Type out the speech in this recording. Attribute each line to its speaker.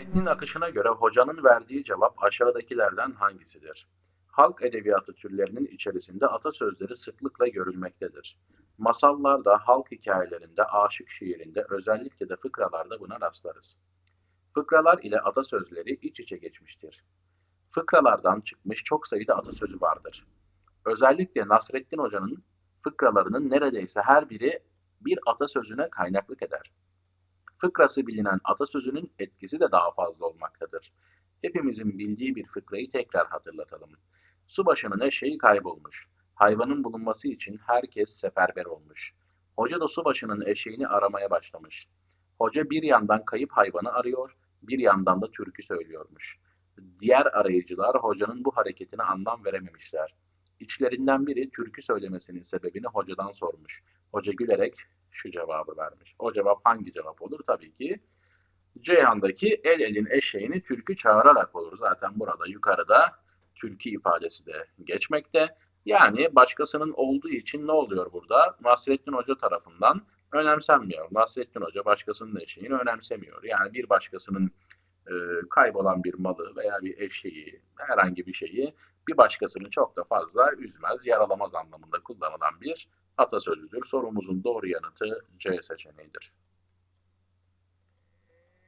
Speaker 1: Metnin akışına göre hocanın verdiği cevap aşağıdakilerden hangisidir? Halk edebiyatı türlerinin içerisinde atasözleri sıklıkla görülmektedir. Masallarda, halk hikayelerinde, aşık şiirinde, özellikle de fıkralarda buna rastlarız. Fıkralar ile atasözleri iç içe geçmiştir. Fıkralardan çıkmış çok sayıda atasözü vardır. Özellikle Nasrettin Hoca'nın fıkralarının neredeyse her biri bir atasözüne kaynaklık eder. Fıkrası bilinen atasözünün etkisi de daha fazla olmaktadır. Hepimizin bildiği bir fıkrayı tekrar hatırlatalım. Subaşının eşeği kaybolmuş. Hayvanın bulunması için herkes seferber olmuş. Hoca da subaşının eşeğini aramaya başlamış. Hoca bir yandan kayıp hayvanı arıyor, bir yandan da türkü söylüyormuş. Diğer arayıcılar hocanın bu hareketine anlam verememişler. İçlerinden biri türkü söylemesinin sebebini hocadan sormuş. Hoca gülerek şu vermiş. O cevap hangi cevap olur? Tabii ki Ceyhan'daki el elin eşeğini türkü çağırarak olur. Zaten burada yukarıda türkü ifadesi de geçmekte. Yani başkasının olduğu için ne oluyor burada? Nasrettin Hoca tarafından önemsenmiyor. Nasrettin Hoca başkasının eşeğini önemsemiyor. Yani bir başkasının e, kaybolan bir malı veya bir eşeği, herhangi bir şeyi bir başkasını çok da fazla üzmez, yaralamaz anlamında kullanılan bir atasözüdür. Sorumuzun doğru yanıtı C seçeneğidir.